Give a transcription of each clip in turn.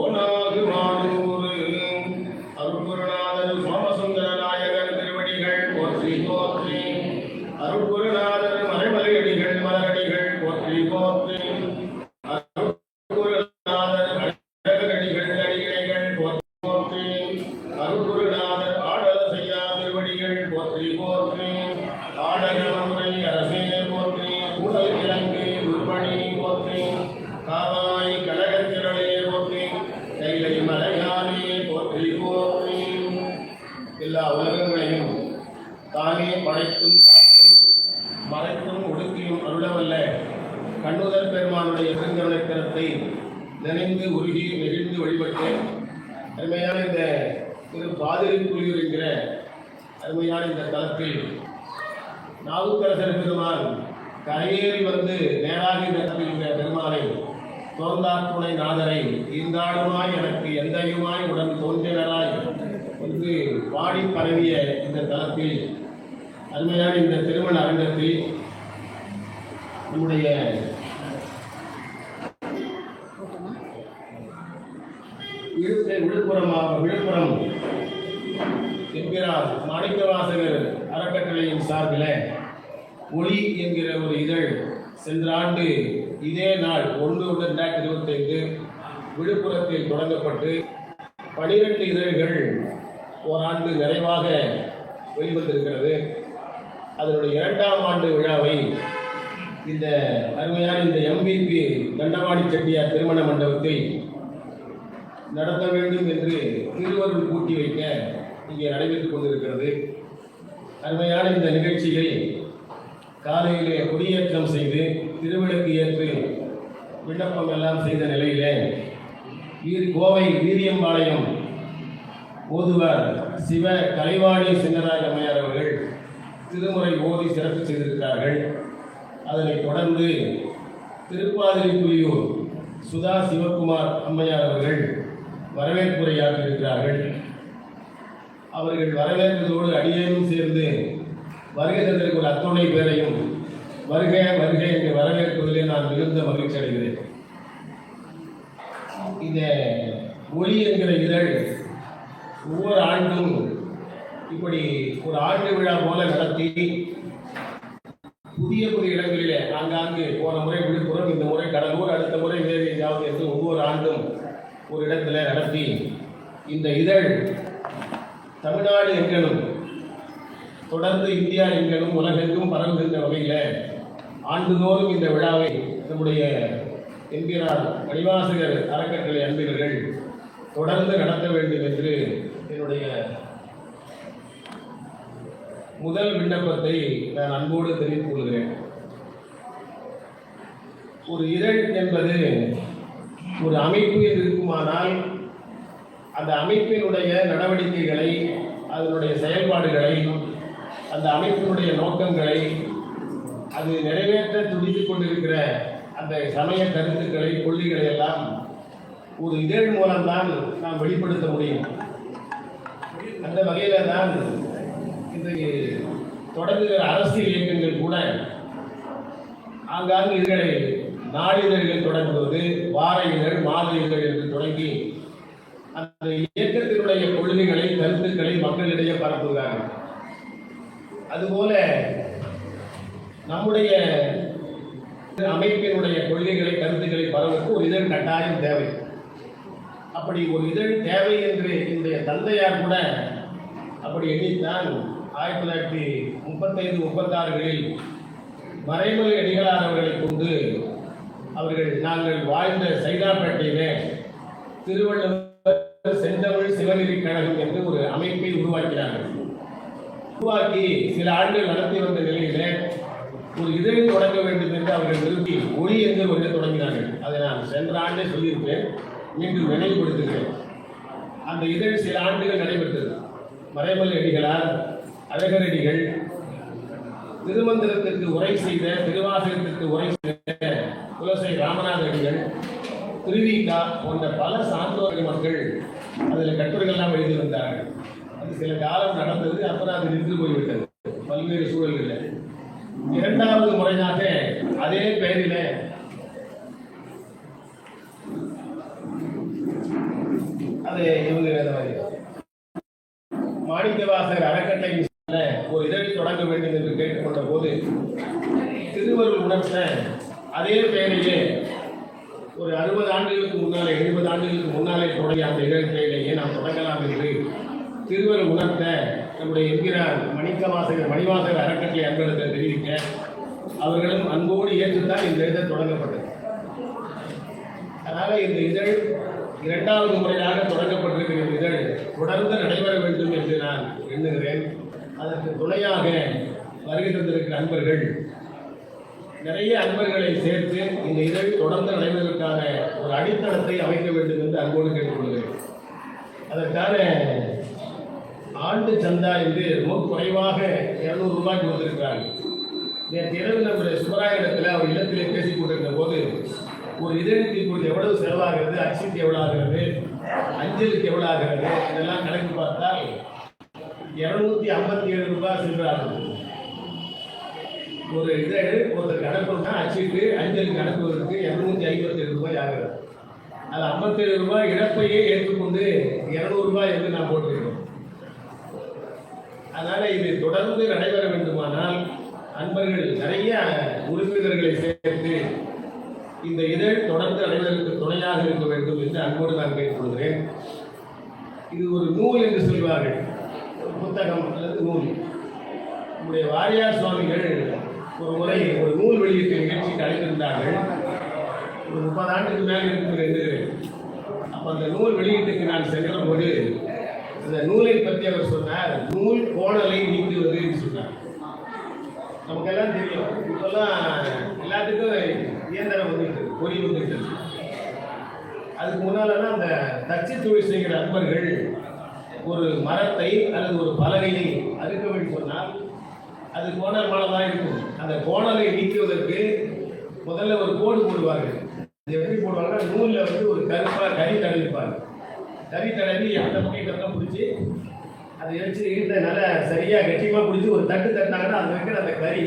போனா கண்ணுதல் பெருமானுடைய பெருங்கருணைத்தனத்தை நினைந்து உருகி நெகிழ்ந்து வழிபட்டு அருமையான இந்த திரு பாதிரிப்புலியூர் என்கிற அருமையான இந்த தளத்தில் நாவுக்கரசர் பெருமான் கரையேறி வந்து நேராக இந்த தலத்தில் பெருமானை தோந்தார் துணை நாதரை இந்தாளுமாய் எனக்கு எந்தையுமாய் உடன் தோன்றினராய் என்று பாடி பரவிய இந்த தளத்தில் அருமையான இந்த திருமண அரங்கத்தில் நம்முடைய விழுப்புர விழுப்புரம் விழுப்புரம் என்கிறார் மாணிக்கவாசகர் அறக்கட்டளையின் சார்பில் ஒளி என்கிற ஒரு இதழ் சென்ற ஆண்டு இதே நாள் ஒன்று ஒன்று ரெண்டாயிரத்தி இருபத்தைந்து விழுப்புரத்தில் தொடங்கப்பட்டு பனிரெண்டு இதழ்கள் ஓராண்டு நிறைவாக வெளிவந்திருக்கிறது. அதனுடைய இரண்டாம் ஆண்டு விழாவை இந்த அருமையான இந்த எம்பிபி தண்டவாணி செட்டியார் திருமண மண்டபத்தில் நடத்த வேண்டும் என்று திருவருள் கூட்டி வைக்க இங்கே நடைபெற்றுக் கொண்டிருக்கிறது. அருமையான இந்த நிகழ்ச்சியை காலையிலே கொடியேற்றம் செய்து திருவிளக்கு ஏற்று விண்ணப்பம் எல்லாம் செய்த நிலையிலே வீர் கோவை வீரியம்பாளையம் ஓதுவர் சிவ கலைவாணி சின்னராய் அம்மையார் அவர்கள் திருமுறை ஓதி சிறப்பு செய்திருக்கிறார்கள். அதனைத் தொடர்ந்து திருப்பாதிரி புலியூர் சுதா சிவகுமார் அம்மையார் அவர்கள் வரவேற்புரையாக இருக்கிறார்கள். அவர்கள் வரவேற்பதோடு அடியேனும் சேர்ந்து வருகை தந்திருக்கிற அத்துணை பேரையும் வருக வருக என்று வரவேற்பதிலே நான் மிகுந்த மகிழ்ச்சி அடைகிறேன். இந்த ஒளி என்கிற இதழ் ஒவ்வொரு ஆண்டும் இப்படி ஒரு ஆண்டு விழா போல நடத்தி புதிய புதிய இடங்களிலே ஆங்காங்கு போன முறை விழுப்புரம் இந்த முறை கடலூர் அடுத்த முறை வேறு எங்காவது என்று ஒவ்வொரு ஆண்டும் ஒரு இடத்துல நடத்தி இந்த இதழ் தமிழ்நாடு எங்களும் தொடர்ந்து இந்தியா எங்களும் உலகெங்கும் பரவுகின்ற வகையில் ஆண்டுதோறும் இந்த விழாவை நம்முடைய என்கிறார் மணிவாசகர் அறக்கட்டளை அன்பினர்கள் தொடர்ந்து நடத்த வேண்டும் என்று என்னுடைய முதல் விண்ணப்பத்தை நான் அன்போடு தெரிவித்துக் கொள்கிறேன். ஒரு இதழ் என்பது ஒரு அமைப்பு என்று இருக்குமானால் அந்த அமைப்பினுடைய நடவடிக்கைகளை அதனுடைய செயல்பாடுகளை அந்த அமைப்பினுடைய நோக்கங்களை அது நிறைவேற்ற துடித்து கொண்டிருக்கிற அந்த சமய கருத்துக்களை கொள்கைகளை எல்லாம் ஒரு இதழ் மூலம்தான் நாம் வெளிப்படுத்த முடியும். அந்த வகையில் தான் இன்றைக்கு தொடங்குகிற அரசியல் இயக்கங்கள் கூட ஆங்காங்கு இதழை நாளிதழ்கள் தொடங்குவது வார இதழ் மாத இதழ் என்று தொடங்கி அந்த இயக்கத்தினுடைய கொள்கைகளை கருத்துக்களை மக்களிடையே பரப்புகிறார்கள். அதுபோல நம்முடைய அமைப்பினுடைய கொள்கைகளை கருத்துக்களை பரவுக்கு ஒரு இதழ் கட்டாயம் தேவை. அப்படி ஒரு இதழ் தேவை என்று என்னுடைய தந்தையார் கூட அப்படி எண்ணித்தான் ஆயிரத்தி தொள்ளாயிரத்தி முப்பத்தைந்து முப்பத்தாறுகளில் மறைமுறை அடிகளானவர்களை கொண்டு அவர்கள் நாங்கள் வாழ்ந்த சைதாப்பேட்டையிலே திருவள்ளுவர் செந்தமிழ் சிவநிதி கழகம் என்று ஒரு அமைப்பை உருவாக்கினார்கள். உருவாக்கி சில ஆண்டுகள் நடத்தி வந்த நிலையிலே ஒரு இதழில் தொடங்க வேண்டும் என்று அவர்கள் விரும்பி ஒளி என்று ஒன்று தொடங்கினார்கள். அதை நான் சென்ற ஆண்டே சொல்லியிருப்பேன் மீண்டும் நினைவுபடுத்துகிறேன். அந்த இதழ் சில ஆண்டுகள் நடைபெற்றது. மறைமல் அடிகளார் அழகரடிகள் திருமந்திரத்திற்கு உரை செய்த திருவாசகத்திற்கு உரை செய்த குலசை ராமநாதடிகள் திருவிகா போன்ற பல சான்றோர்கள் மக்கள் அதில் கட்டுரைகள்லாம் எழுதி வந்தார்கள் அது சில காலம் நடந்தது அப்புறம் அது நின்று போய்விட்டது பல்வேறு சூழல்களில். இரண்டாவது முறையாக அதே பெயரில் அது இவங்க வேதவாதி மாணிக்கவாசகர் அறக்கட்டளை ஒரு இதழ் தொடங்க வேண்டும் என்று கேட்டுக்கொண்ட போது திருவருள் உணர்த்த அதே பெயரிலே ஒரு அறுபது ஆண்டுகளுக்கு முன்னாலே எழுபது ஆண்டுகளுக்கு முன்னாலே தொடங்கிய அந்த இதழ் நாம் தொடங்கலாம் என்று திருவருள் உணர்த்த நம்முடைய என்கிறார் மணிக்கவாசகர் மணிவாசகர் அறக்கட்டளை அன்பர்களுக்கு தெரிவிக்க அவர்களும் அன்போடு ஏற்றுத்தான் இந்த இதழ் தொடங்கப்பட்டது. அதனால் இந்த இதழ் இரண்டாவது முறையாக தொடங்கப்பட்டிருக்கிற இந்த இதழ் தொடர்ந்து நடைபெற வேண்டும் என்று நான் எண்ணுகிறேன். அதற்கு துணையாக வருகை தந்திருக்கிற அன்பர்கள் நிறைய அன்பர்களை சேர்த்து இந்த இதழ் தொடர்ந்து நடைபெறுவதற்கான ஒரு அடித்தளத்தை அமைக்க வேண்டும் என்று அன்போடு கேட்டுக்கொள்கிறேன். அதற்கான ஆண்டு சந்தா என்று ரொம்ப குறைவாக இருநூறு ரூபாய்க்கு வந்திருக்கிறார்கள். நேற்று இரவு நம்முடைய சுப்பராயணத்தில் அவர் இல்லத்திலே பேசிக் கொண்டிருந்த போது ஒரு இதழுக்கு இப்பொழுது எவ்வளவு செலவாகிறது அரிசிக்கு எவ்வளோ ஆகிறது அஞ்சலுக்கு எவ்வளோ ஆகிறது இதெல்லாம் கணக்கு பார்த்தால் இரநூத்தி ஐம்பத்தி ஏழு ரூபாய் சென்றார்கள். ஒரு இதழ் ஒரு அனுப்பணும்னா அச்சிட்டு அஞ்சலுக்கு அனுப்புவதற்கு இரநூத்தி ஐம்பத்தி ஏழு ரூபாய் ஆகிறது. அது ஐம்பத்தேழு ரூபாய் இழப்பையே ஏற்றுக்கொண்டு இரநூறுபா என்று நான் போட்டிருக்கோம் அதனால் இது தொடர்ந்து நடைபெற வேண்டுமானால் அன்பர்கள் நிறைய உறுப்பினர்களை சேர்த்து இந்த இதழ் தொடர்ந்து அனைவருக்கு துணையாக இருக்க வேண்டும் என்று அன்போடு நான் கேட்டுக்கொள்கிறேன். இது ஒரு நூல் என்று சொல்வார்கள். ஒரு புத்தகம் அல்லது நூல். நம்முடைய வாரியார் சுவாமிகள் ஒரு முறை ஒரு நூல் வெளியீட்டு நிகழ்ச்சிக்கு அழைத்திருந்தார்கள். ஒரு முப்பது ஆண்டுக்கு மேல் இருக்கிறது அப்போ அந்த நூல் வெளியீட்டுக்கு நான் சென்ற போது அந்த நூலை பற்றி அவர் சொன்னார் நூல் கோணலை நீக்குவது என்று சொன்னார். நமக்கெல்லாம் தெரியும். இப்பெல்லாம் எல்லாத்துக்கும் இயந்திரம் வந்துட்டு பொறி வந்துட்டு அதுக்கு முன்னாலலாம் அந்த தச்சு தொழில் செய்கிற அன்பர்கள் ஒரு மரத்தை அல்லது ஒரு பலகையை அறுக்க வேண்டும் சொன்னால் அது கோணல் மலமாக இருக்கும். அந்த கோணலை நீக்குவதற்கு முதல்ல ஒரு கோடு போடுவார்கள். இது எப்படி போடுவாங்கன்னா நூலில் வந்து ஒரு கருப்பாக கறி தடவிப்பாங்க. கறி தடவி அந்த பக்கம் கட்டம் பிடிச்சி அதை வச்சு ஈட்ட நல்லா சரியாக கட்டியமாக பிடிச்சி ஒரு தட்டு தட்டினாங்கன்னா அது வைக்கிற அந்த கறி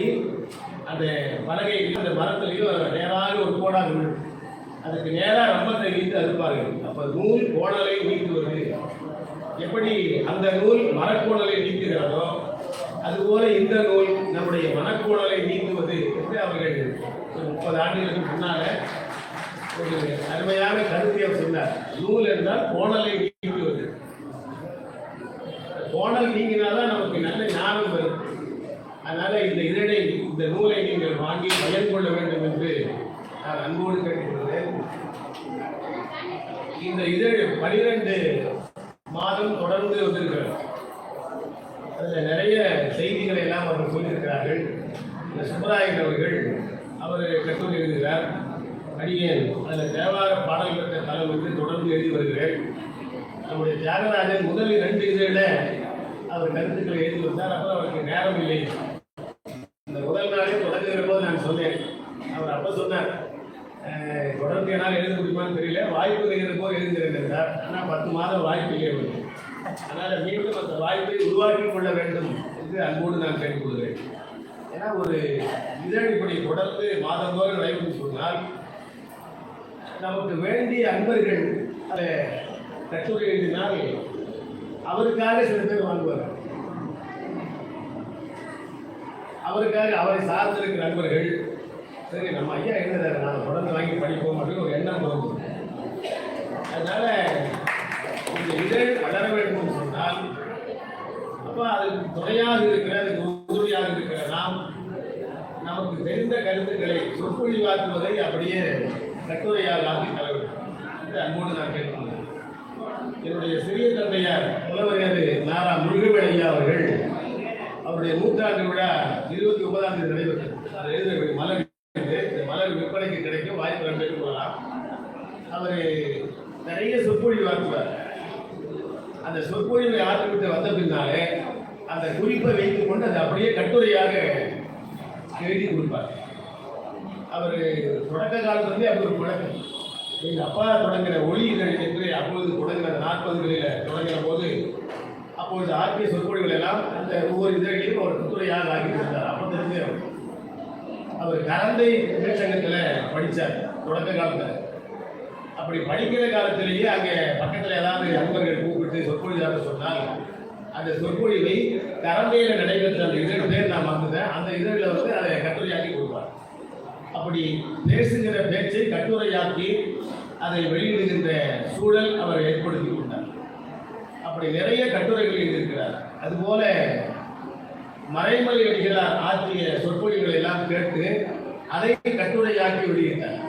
அந்த பலகையிலையும் அந்த மரத்துலையும் நேராக ஒரு கோடாக விழும். அதுக்கு நேராக ரம்பத்தை நீட்டு அறுப்பார்கள். அப்போ நூல் கோணலை நீக்குவது. எப்படி? அந்த நூல் மரக்கோணல் அதுபோல இந்த நூல் நம்முடைய மனக்கோணலை நீங்குவது என்று அவர்கள் ஒரு முப்பது ஆண்டுகளுக்கு முன்னால ஒரு அருமையான கருத்தை சொன்னார். நூல் என்றால் கோணலை நீங்குவது கோணல் நீங்கினாதான் நமக்கு நல்ல ஞானம் வரும். அதனால இந்த இதழை இந்த நூலை நீங்கள் வாங்கி பயன் கொள்ள வேண்டும் என்று நான் அன்போடு கேட்டுக்கொள்கிறேன். இந்த இதழ் பனிரெண்டு மாதம் தொடர்ந்து வந்திருக்கிறது. அதில் நிறைய செய்திகளை எல்லாம் அவர்கள் சொல்லியிருக்கிறார்கள் இந்த சுப்பராயன் அவர்கள் அவர் கட்டுரை எழுதுகிறார். அடியேன் அதில் தேவார பாடல் பெற்ற தலம் என்று தொடர்ந்து எழுதி வருகிறேன். நம்முடைய தியாகராஜன் முதல் ரெண்டு இதில் அவர் கருத்துக்களை எழுதி வந்தார். அப்புறம் அவருக்கு நேரம் இல்லை. இந்த முதல் நாளே தொடங்குகிற போது நான் சொன்னேன். அவர் அப்போ சொன்னார் தொடர்ந்து என்னால் எழுத முடியுமான்னு தெரியல. வாய்ப்பு இருக்கிற போது எழுதுகிறேன் என்றார். ஆனால் பத்து மாதம் வாய்ப்பு இல்லை அதனால் மீண்டும் அந்த வாய்ப்பை உருவாக்கி கொள்ள வேண்டும் என்று அன்போடு நான் கேட்டுக்கொள்கிறேன். ஏன்னா ஒரு இதழ் இப்படி தொடர்ந்து மாதந்தோறும் நடைபெற்று சொன்னால் நமக்கு வேண்டிய அன்பர்கள் அதை கட்டுரை எழுதினால் அவருக்காக சில பேர் வாங்குவார்கள். அவருக்காக அவரை சார்ந்திருக்கிற நண்பர்கள் சரி நம்ம ஐயா எழுதுறாரு நாம் தொடர்ந்து வாங்கி படிப்போம் அப்படின்னு ஒரு எண்ணம் வரும். அதனால இந்த இதழ் வளர வேண்டும் என்று சொன்னால் அப்போ அதுக்கு துணையாக இருக்கிற அதுக்கு உறுதியாக இருக்கிற நாம் நமக்கு தெரிந்த கருத்துக்களை சொற்பொழிவாக்குவதை அப்படியே கட்டுரையாக ஆக்கி தர வேண்டும் என்று அன்போடு நான் கேட்கிறேன் என்னுடைய சிறிய தந்தையார் புலவரையர் நாரா முருகவேலையா அவர்கள் அவருடைய நூற்றாண்டு விழா இருபத்தி ஒன்பதாம் தேதி நடைபெற்றது. அது எழுத மலர் இருக்குது. இந்த மலர் விற்பனைக்கு கிடைக்கும் வாய்ப்பு ரெண்டு கொள்ளலாம். அவர் நிறைய சொற்பொழிவு ஆற்றுவார் அந்த சொற்பொழிவை ஆற்றிவிட்டு வந்த பின்னாலே அந்த குறிப்பை வைத்துக் கொண்டு அதை அப்படியே கட்டுரையாக எழுதி கொடுப்பார். அவர் தொடக்க காலத்துலேருந்தே அப்படி ஒரு பழக்கம். எங்கள் அப்பா தொடங்கின ஒளி இதழ் என்று அப்பொழுது தொடங்கின நாற்பதுகளில் தொடங்கின போது அப்பொழுது ஆற்றிய சொற்பொழிவுகள் எல்லாம் அந்த ஒவ்வொரு இதழிலையும் அவர் கட்டுரையாக ஆக்கி கொடுத்தார் அப்போ தெரிஞ்சு அவர். அவர் கரந்தை தமிழ்ச்சங்கத்தில் படித்தார் தொடக்க காலத்தில். அப்படி படிக்கிற காலத்திலேயே அங்கே பக்கத்தில் ஏதாவது அன்பர்கள் பற்றி சொற்பொழிவாக சொன்னால் அந்த சொற்பொழிவை தரம்பையில் நடைபெற்ற அந்த இதழ் பேர் நான் மறந்துட்டேன். அந்த இதழில் வந்து அதை கட்டுரையாக்கி கொடுப்பார். அப்படி பேசுகிற பேச்சை கட்டுரையாக்கி அதை வெளியிடுகின்ற சூழல் அவர் ஏற்படுத்தி கொண்டார். அப்படி நிறைய கட்டுரைகள் எழுதியிருக்கிறார். அதுபோல மறைமலை அடிகளார் ஆற்றிய சொற்பொழிவுகளை எல்லாம் கேட்டு அதை கட்டுரையாக்கி வெளியிட்டார்.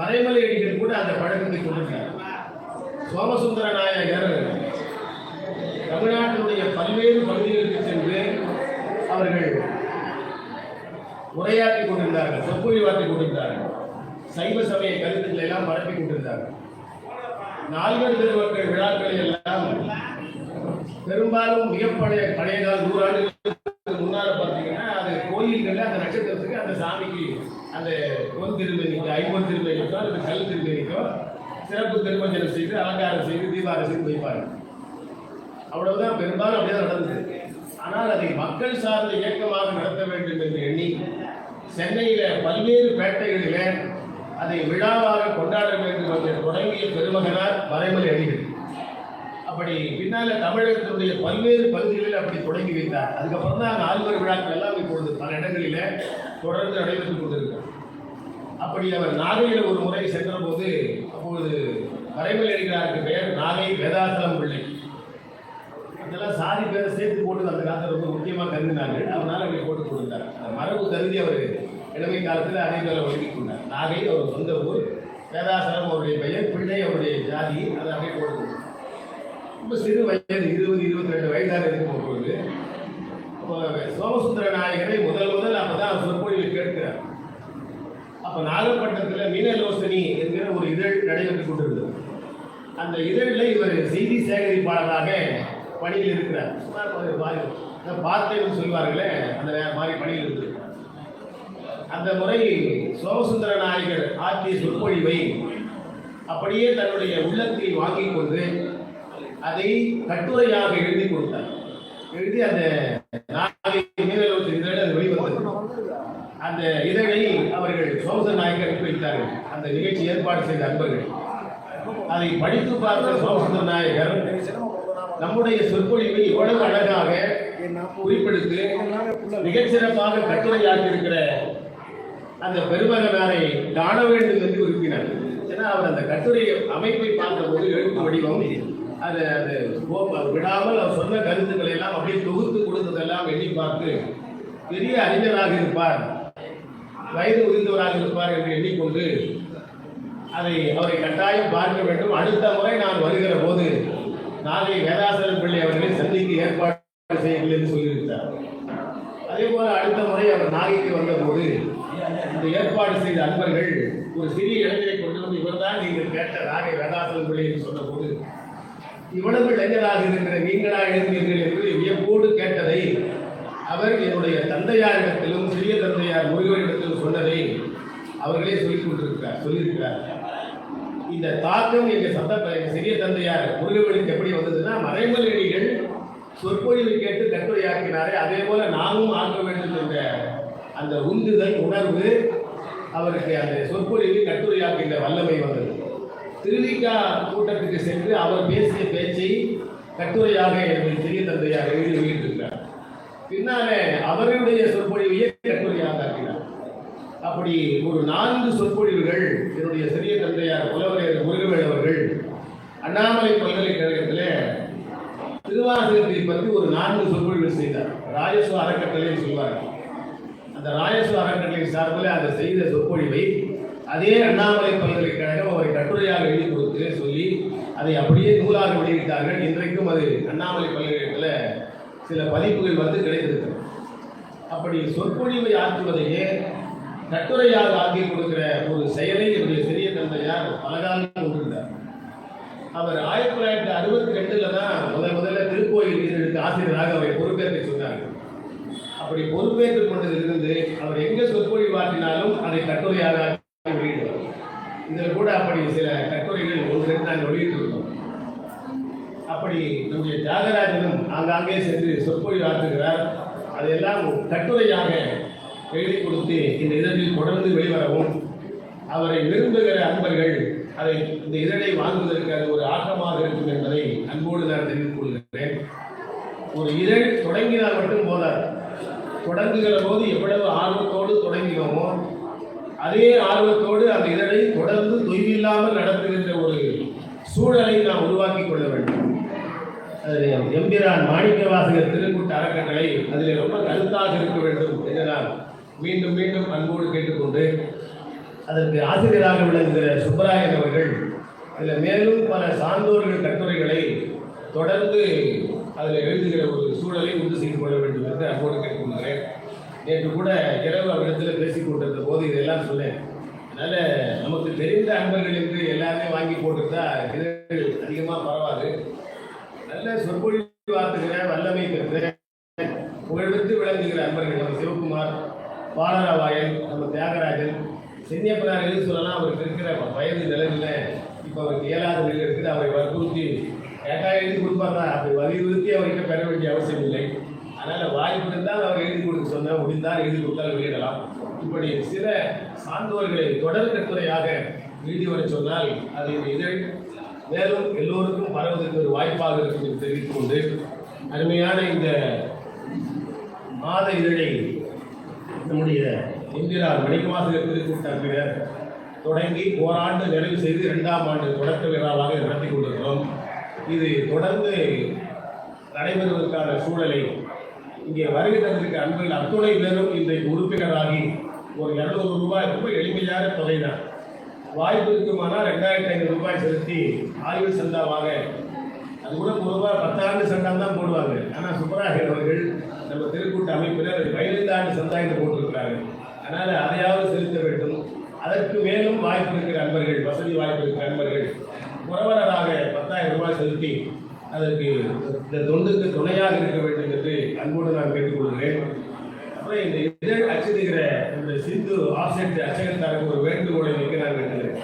மறைமலை அடிகள் கூட அந்த பழக்கத்தை கொண்டிருந்தார் சோமசுந்தர நாயகர் தமிழ்நாட்டினுடைய பல்வேறு பகுதிகளுக்கு சென்று அவர்கள் உரையாற்றி கொண்டிருந்தார்கள் சொற்பொழிவாற்றி கொண்டிருந்தார்கள். சைவ சமய கருத்துக்களை எல்லாம் பரப்பிக் கொண்டிருந்தார்கள். நால்வர் திருவர்கள் விழாக்களில் எல்லாம் பெரும்பாலும் மிகப்பழைய பழைய கால நூறாண்டுகளுக்கு முன்னால பார்த்தீங்கன்னா அது கோயில்களில் அந்த நட்சத்திரத்துக்கு அந்த சாமிக்கு அந்த பொன் திருமணிக்கோ ஐம்பது திருமணிக்கோ அல்லது கல் திருமணிக்கோ சிறப்பு திருமஞ்சனம் செய்து அலங்காரம் செய்து தீபாரம் செய்து வைப்பார்கள். அவ்வளவுதான் பெரும்பாலும் அப்படியே நடந்தது. ஆனால் அதை மக்கள் சார்ந்த இயக்கமாக நடத்த வேண்டும் என்று எண்ணி சென்னையில பல்வேறு பேட்டைகளில அதை விழாவாக கொண்டாட வேண்டும் என்று தொடங்கிய பெருமகனார் மறைமலை அடிகள். அப்படி பின்னால தமிழகத்தினுடைய பல்வேறு பகுதிகளில் அப்படி தொடங்கி வைத்தார். அதுக்கப்புறம் தான் நால்வர் விழாக்கள் எல்லாம் இப்பொழுது பல இடங்களில தொடர்ந்து நடைபெற்றுக் கொண்டிருக்கிறார் அப்படி அவர் நாகையில் ஒரு முறை சென்ற இப்போது அப்பொழுது மறைமலை அடிகளாருக்கு பெயர் நாகை வேதாசலம் பிள்ளை. இதெல்லாம் சாதி பேரை சேர்த்து போட்டு அந்த காலத்தில் ரொம்ப முக்கியமாக கருதினாங்க அவனால் அப்படி போட்டு கொடுத்தார். அந்த மரபு கருதி அவர் இளமை காலத்தில் அதே போல ஒழுங்கி கொண்டார். நாகை அவர் சொந்த ஊர் வேதாசலம் அவருடைய பெயர் பிள்ளை அவருடைய ஜாதி அதை அப்படியே போட்டு கொடுத்தார். ரொம்ப சிறு வயது இருபது இருபத்தி ரெண்டு வயதாக இருக்கும் பொழுது சோமசுந்தர நாயகரை முதல் முதல் அப்பதான் சொற்பொழிவு கேட்கிறார். அப்ப நாகப்பட்டினத்தில் மீனலோசனி என்கிற ஒரு இதழ் நடைபெற்றுக் கொண்டிருந்தது. அந்த இதழில் இவர் செய்தி சேகரிப்பாளராக பணியில் இருக்கிறார். சுமார் ஒரு இந்த பார்த்தைன்னு சொல்வார்களே அந்த மாதிரி பணியில் இருக்கிறார் அந்த முறை சோமசுந்தர நாயகர் ஆற்றிய சொற்பொழிவை அப்படியே தன்னுடைய உள்ளத்தில் வாங்கி கொண்டு அதை கட்டுரையாக எழுதி கொடுத்தார். எழுதி அந்த நாகை மீனலோசனி இதழ் அது வெளிவந்தது. அந்த இதழை சௌச நாயக்கர் அனுப்பி வைத்தார்கள் அந்த நிகழ்ச்சி ஏற்பாடு செய்த அன்பர்கள். அதை படித்து பார்த்த சோமசுந்தர நாயகர் நம்முடைய சொற்பொழிவை இவ்வளவு அழகாக குறிப்பிடுத்து மிகச்சிறப்பாக கட்டுரையாக இருக்கிற அந்த பெருமகனாரை காண வேண்டும் என்று விரும்பினார். ஏன்னா அவர் அந்த கட்டுரை அமைப்பை பார்த்தபோது எழுத்து வடிவம் அது அது விடாமல் அவர் சொன்ன கருத்துக்களை எல்லாம் அப்படியே தொகுத்து கொடுத்ததெல்லாம் எண்ணி பார்த்து பெரிய அறிஞராக இருப்பார். வயது முதிர்ந்தவராக இருப்பார் என்று எண்ணிக்கொண்டு அதை அவரை கட்டாயம் பார்க்க வேண்டும். அடுத்த முறை நான் வருகிற போது நாளை வேதாசலம் பிள்ளை அவர்களை சந்திக்க ஏற்பாடு செய்யவில்லை என்று சொல்லியிருக்கிறார். அதே போல அடுத்த முறை அவர் நாகைக்கு வந்தபோது இந்த ஏற்பாடு செய்த அன்பர்கள் ஒரு சிறிய இளைஞரை கொண்டு வந்து இவர்தான் நீங்கள் கேட்ட நாகை வேதாசலம் பிள்ளை என்று சொன்னபோது இவ்வளவு இளைஞராக இருக்கிற நீங்களா எழுந்தீர்கள் என்று வியப்போடு கேட்டதை அவர் என்னுடைய தந்தையாரிடத்திலும் சிறிய தந்தையார் முருகனிடத்திலும் சொன்னதை அவர்களே சொல்லிக் கொண்டிருக்கிறார் சொல்லியிருக்கிறார். இந்த தாக்கம் எங்க சந்த சிறிய தந்தையார் முருகவனுக்கு எப்படி வந்ததுன்னா மறைமலையடிகள் சொற்பொழிவை கேட்டு கட்டுரையாக்கினாரே அதே போல நாமும் ஆக்க வேண்டும் என்ற அந்த உந்துதல் உணர்வு அவருக்கு அந்த சொற்பொழிவை கட்டுரையாக்கின்ற வல்லமை வந்தது. திருவிக்கா கூட்டத்துக்கு சென்று அவர் பேசிய பேச்சை கட்டுரையாக எனது சிறிய தந்தையார் எழுதி வெளியிட்டிருக்கிறார் பின்னாலே அவருடைய சொற்பொழிவையே கட்டுரையாக ஆக்கினார் அப்படி ஒரு நான்கு சொற்பொழிவுகள் என்னுடைய சிறிய தந்தையார் புலவரையர் முருகவேல் அவர்கள் அண்ணாமலை பல்கலைக்கழகத்தில் திருவாசகத்தை பற்றி ஒரு நான்கு சொற்பொழிவு செய்தார். ராயசு அறக்கட்டளை சொல்வார்கள் அந்த ராயசு அறக்கட்டளை சார்பில் அதை செய்த சொற்பொழிவை அதே அண்ணாமலை பல்கலைக்கழகம் அவரை கட்டுரையாக எழுதி கொடுத்து சொல்லி அதை அப்படியே நூலாக வெளியிட்டார்கள். இன்றைக்கும் அது அண்ணாமலை பல்கலைக்கழகத்தில் சில பதிப்புகள் வந்து கிடைத்திருக்கிறது. அப்படி சொற்பொழிவை ஆற்றுவதையே கட்டுரையாக ஆக்கி கொடுக்கிற ஒரு செயலை என்னுடைய சிறிய தந்தையார் அழகாக கொண்டிருந்தார் அவர் ஆயிரத்தி தொள்ளாயிரத்தி அறுபத்தி ரெண்டுல தான் முதல் முதல்ல திருக்கோயில் இதழுக்கு ஆசிரியராக அவரை பொறுப்பேற்க சொன்னார்கள் அப்படி பொறுப்பேற்றுக் கொண்டதிலிருந்து அவர் எங்க சொற்பொழிவாற்றினாலும் அதை கட்டுரையாக வெளியிடுவார். இதில் கூட அப்படி சில கட்டுரைகள் ஒன்று ரெண்டு நாங்கள் இருந்தோம் அப்படி நம்முடைய தியாகராஜனும் ஆங்காங்கே சென்று சொற்பொழிவாற்றுகிறார் அதையெல்லாம் கட்டுரையாக எழுதி கொடுத்து இந்த இதழில் தொடர்ந்து வெளிவரவும். அவரை விரும்புகிற அன்பர்கள் அதை இந்த இதழை வாங்குவதற்கு அது ஒரு ஆக்கமாக இருக்கும் என்பதை அன்போடு நான் தெரிந்து கொள்கிறேன். ஒரு இதழ் தொடங்கினால் மட்டும் போதாது. தொடங்குகிற போது எவ்வளவு ஆர்வத்தோடு தொடங்கினோமோ அதே ஆர்வத்தோடு அந்த இதழை தொடர்ந்து தொய்வில்லாமல் நடத்துகின்ற ஒரு சூழலை நாம் உருவாக்கி கொள்ள வேண்டும். எம்பிரான் மாணிக்க வாசகர் திருக்கூட்ட அறக்கட்டளை அதில் ரொம்ப கருத்தாக இருக்க வேண்டும் என்று நான் மீண்டும் மீண்டும் அன்போடு கேட்டுக்கொண்டு அதற்கு ஆசிரியராக விளங்குகிற சுப்பராயன் அவர்கள் அதில் மேலும் பல சான்றோர்கள் கட்டுரைகளை தொடர்ந்து அதில் எழுதுகிற ஒரு சூழலை உண்டு செய்து கொள்ள வேண்டும் என்று அன்போடு கேட்டுக்கொள்கிறேன். நேற்று கூட இரவு அவரிடத்தில் பேசிக் கொண்டிருந்த போது இதெல்லாம் சொன்னேன். அதனால் நமக்கு தெரிந்த அன்பர்கள் என்று எல்லாமே வாங்கி போட்டுட்டா இதழ்கள் அதிகமாக பரவாது. நல்ல சொற்பொழிவு வார்த்துகிற வல்லமை பெற்ற புகழ்பெற்று விளங்குகிற அன்பர்கள் நம்ம சிவகுமார் பாலராவாயன் நம்ம தியாகராஜன் சென்னியப்பனார் சொல்லலாம் அவருக்கு இருக்கிற வயது நிலையில் இப்போ அவருக்கு இயலாத நிலை இருக்குது. அவரை வற்புறுத்தி கேட்டா எழுதி கொடுப்பாங்க அப்படி வலியுறுத்தி அவர்கிட்ட பெற வேண்டிய அவசியம் இல்லை. அதனால் வாய்ப்பு இருந்தால் அவர் எழுதி கொடுக்க சொன்னால் முடிந்தால் எழுதி கொடுத்தால் வெளியிடலாம். இப்படி சில சான்றோர்களை தொடர் கட்டுரையாக எழுதி வர சொன்னால் அது இதழ் மேலும் எல்லோருக்கும் பரவதற்கு ஒரு வாய்ப்பாக இருக்கும் என்று தெரிவித்துக் கொண்டு அருமையான இந்த மாத இதழை நம்முடைய இந்திரார் மணிக்கவாசகர் திருக்கூட்டத்தினர் தொடங்கி ஓராண்டு நிறைவு செய்து இரண்டாம் ஆண்டு தொடக்க விழாவாக நடத்தி கொண்டிருக்கிறோம். இது தொடர்ந்து நடைபெறுவதற்கான சூழலை இங்கே வருகை தந்திருக்க அன்பர்கள் அத்துணை பேரும் இன்றைக்கு உறுப்பினராகி ஒரு இரநூறு ரூபாய் ரொம்ப எளிமையான தொகை தான் வாய்ப்பு இருக்குமானால் ரெண்டாயிரத்தி ஐநூறு ரூபாய் செலுத்தி ஆய்வு சந்தாவாக அது கூட பொதுவாக பத்தாண்டு சந்தம் தான் போடுவாங்க. ஆனால் சுப்பராயர் அவர்கள் நம்ம திருக்கூட்ட அமைப்பினர் பதினைந்து ஆண்டு சந்தாயத்தை போட்டிருக்கிறாங்க அதனால் அதையாவது செலுத்த வேண்டும். அதற்கு மேலும் வாய்ப்பு இருக்கிற அன்பர்கள் வசதி வாய்ப்பு இருக்கிற அன்பர்கள் புறவரராக பத்தாயிரம் ரூபாய் செலுத்தி அதற்கு இந்த தொண்டுக்கு துணையாக இருக்க வேண்டும் என்று அன்போடு நான் கேட்டுக்கொள்கிறேன். அப்புறம் இந்த இதழ் அச்சிடுகிற இந்த சிந்து ஆஃப்செட் அச்சகத்தாருக்கு ஒரு வேண்டுகோளை வைக்க நான் வேண்டுகிறேன்.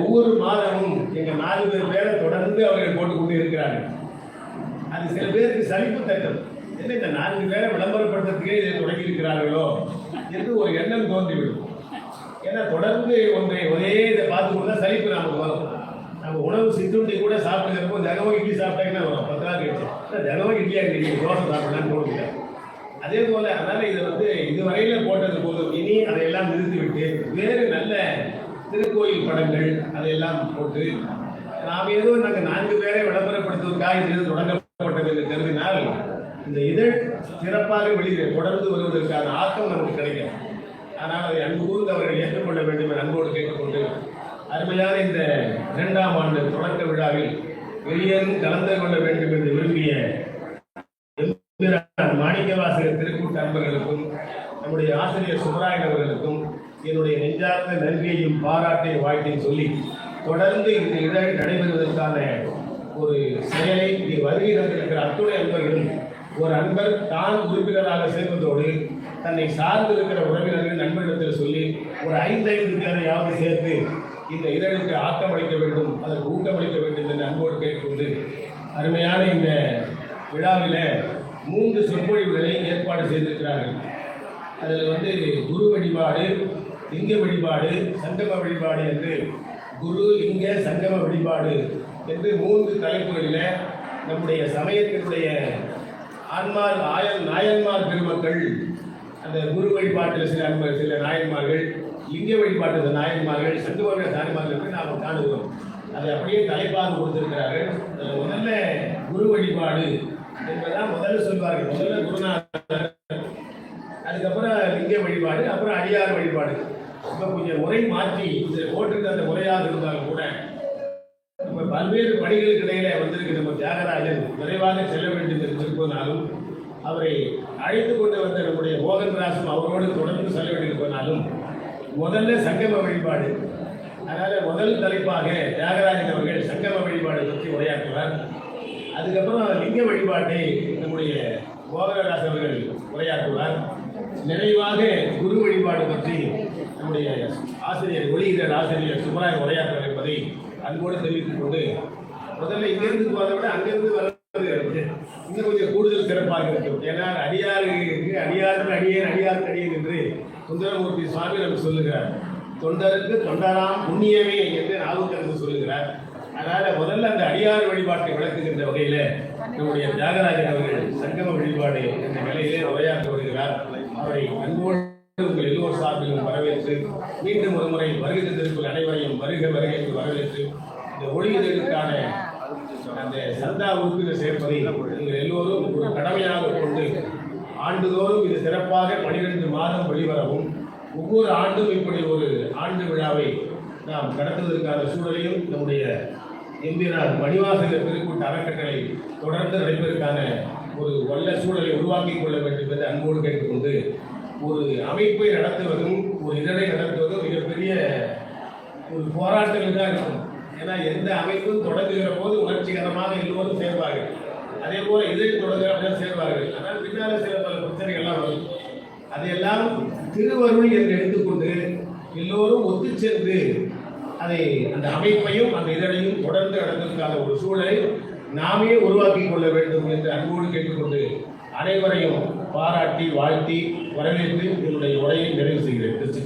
ஒவ்வொரு மாதமும் எங்க நாலு பேர் பேரை தொடர்ந்து அவர்கள் போட்டுக்கொண்டு இருக்கிறார்கள். அது சில பேருக்கு சலிப்பு தட்டம். என்ன இந்த நான்கு பேரை விளம்பரப்படுத்துறதுக்கே இதை தொடங்கி இருக்கிறார்களோ என்று ஒரு எண்ணம் தோன்றிவிடும். ஏன்னா தொடர்ந்து ஒன்றை ஒரே இதை பார்த்து கொடுத்தா சலிப்பு நமக்கு வரும். நம்ம உணவு சிற்றுண்டி கூட சாப்பிடுறப்போ தினமும் இட்லி சாப்பிட்டாங்கன்னா வரும்? பத்து நாள் கழிச்சு. தினமும் இட்லியாக இருக்கு தோசை சாப்பிடலான்னு போடுங்க அதே போல் அதனால் இதை வந்து இதுவரையில் போட்டது போதும். இனி அதையெல்லாம் நிறுத்திவிட்டு வேறு நல்ல திருக்கோயில் படங்கள் அதையெல்லாம் போட்டு நாம் ஏதோ நாங்கள் நான்கு பேரை விளம்பரப்படுத்துவதற்காக இது தொடங்கப்பட்டது என்று கருதினால் இந்த இதழ் சிறப்பாக வெளியே தொடர்ந்து வருவதற்கான ஆக்கம் நமக்கு கிடைக்கும் ஆனால் அதை அன்பு கூர்ந்து அவர்கள் ஏற்றுக்கொள்ள வேண்டும் என அன்போடு கேட்டுக்கொண்டு அருமையான இந்த இரண்டாம் ஆண்டு தொடக்க விழாவில் வெளியேறும் கலந்து கொள்ள வேண்டும் என்று விரும்பிய மாணிக்கவாசகர் திருக்கூட்ட அன்பர்களுக்கும் நம்முடைய ஆசிரியர் சுப்பராயன் அவர்களுக்கும் என்னுடைய நெஞ்சார்ந்த நன்றியையும் பாராட்டையும் வாழ்க்கையும் சொல்லி தொடர்ந்து இந்த இதழ் நடைபெறுவதற்கான ஒரு செயலை இங்கே வருகை தந்திருக்கிற அத்துணை அன்பர்களும் ஒரு அன்பர் தான் உறுப்பினராக சேர்வதோடு தன்னை சார்ந்து இருக்கிற உறவினர்கள் நண்பர்களிடத்தில் சொல்லி ஒரு ஐந்தைந்து பேரையாவது சேர்த்து இந்த இதழுக்கு ஆக்கமளிக்க வேண்டும் அதற்கு ஊக்கமளிக்க வேண்டும் என்று அன்போடு கேட்டுக்கொண்டு அருமையான இந்த விழாவில் மூன்று சொற்பொழிவுகளை ஏற்பாடு செய்திருக்கிறார்கள். அதில் வந்து குரு வழிபாடு லிங்க வழிபாடு சங்கம வழிபாடு என்று குரு லிங்க சங்கம வழிபாடு என்று மூன்று தலைப்புகளில் நம்முடைய சமயத்தினுடைய ஆன்மார் ஆயன் நாயன்மார் பெருமக்கள் அந்த குரு வழிபாட்டில் சில அன்பர் சில நாயன்மார்கள் லிங்க வழிபாட்டு நாயன்மார்கள் சங்கம நாயன்மார்கள் நாம் காணுகிறோம். அதை அப்படியே தலைப்பாக கொடுத்திருக்கிறார்கள். அதில் முதல்ல குரு வழிபாடு என்பதான் முதல்ல சொல்வார்கள். முதல்ல குருநாதர் அதுக்கப்புறம் லிங்க வழிபாடு அப்புறம் அடியார் வழிபாடு. இப்போ கொஞ்சம் முறை மாற்றி இந்த போட்டிருக்க அந்த முறையாக இருந்தாலும் கூட நம்ம பல்வேறு பணிகளுக்கு இடையில வந்திருக்கு நம்ம தியாகராஜன் விரைவாக செல்ல வேண்டும் என்று இருப்பதனாலும் அவரை அழைத்து கொண்டு வந்த நம்முடைய மோகன்ராசும் அவரோடு தொடர்ந்து செல்ல வேண்டியிருப்பதனாலும் முதல்ல சங்கம வழிபாடு. அதனால முதல் தலைப்பாக தியாகராஜன் அவர்கள் சங்கம வழிபாடு பற்றி உரையாற்றுவார். அதுக்கப்புறம் லிங்க வழிபாட்டை நம்முடைய கோகரராஜ் அவர்கள் உரையாற்றுவார். நிறைவாக குரு வழிபாடு பற்றி நம்முடைய ஆசிரியர் ஒளியிடர் ஆசிரியர் சுமராய் உரையாற்றல் என்பதை அன்போடு தெரிவித்துக் கொண்டு முதல்ல இங்கிருந்து போறதை விட அங்கிருந்து வர்றது இன்னும் கொஞ்சம் கூடுதல் சிறப்பாக இருக்கும். ஏன்னா அடியாருக்கு அடியாருக்கு அடியேன் அடியாருக்கு அடியேன் என்று சுந்தரமூர்த்தி சுவாமி நமக்கு சொல்லுகிறார். தொண்டருக்கு தொண்டராம் புண்ணியமே என்று நாவுக்கரசு சொல்லுகிறார். அதனால முதல்ல அந்த அடியார் வழிபாட்டை விளக்குகின்ற வகையில நம்முடைய தியாகராஜன் அவர்கள் சங்கம வழிபாடு என்ற நிலையிலே உரையாற்ற வருகிறார். அவரை அன்போடு உங்கள் எல்லோர் சார்பிலும் வரவேற்று மீண்டும் ஒரு முறை வருகை தந்திருக்கும் அனைவரையும் வருக வருகை என்று வரவேற்று இந்த ஒளியிதழுக்கான அந்த சந்தா உறுப்பினர் சேர்ப்பதை உங்கள் எல்லோரும் ஒரு கடமையாக கொண்டு ஆண்டுதோறும் இது சிறப்பாக பனிரெண்டு மாதம் வெளிவரவும். ஒவ்வொரு ஆண்டும் இப்படி ஒரு ஆண்டு விழாவை நாம் கடத்துவதற்கான சூழலையும் நம்முடைய எம்பிரார் மணிவாசகர் திருக்கூட்ட அறக்கட்டளை தொடர்ந்து நடைபெறுவதற்கான ஒரு வல்ல சூழலை உருவாக்கிக் கொள்ள வேண்டும் என்று அன்போடு கேட்டுக்கொண்டு ஒரு அமைப்பை நடத்துவதும் ஒரு இதழை நடத்துவதும் மிகப்பெரிய ஒரு போராட்டங்கள் தான் இருக்கும். ஏன்னா எந்த அமைப்பும் தொடங்குகிற போது உணர்ச்சிகரமாக எல்லோரும் சேர்வார்கள். அதே போல இதழ் தொடங்குகிற சேர்வார்கள். ஆனால் பின்னால் சில பல பிரச்சனைகள்லாம் வரும். அதையெல்லாம் திருவருள் என்று எடுத்துக்கொண்டு எல்லோரும் ஒத்து சேர்ந்து அதை அந்த அமைப்பையும் அந்த இதழையும் தொடர்ந்து நடத்துவதற்கான ஒரு சூழலை நாமே உருவாக்கி கொள்ள வேண்டும் என்று அன்போடு கேட்டுக்கொண்டு அனைவரையும் பாராட்டி வாழ்த்தி வரவேற்று என்னுடைய உரையை நிறைவு செய்கிறேன். திருச்சி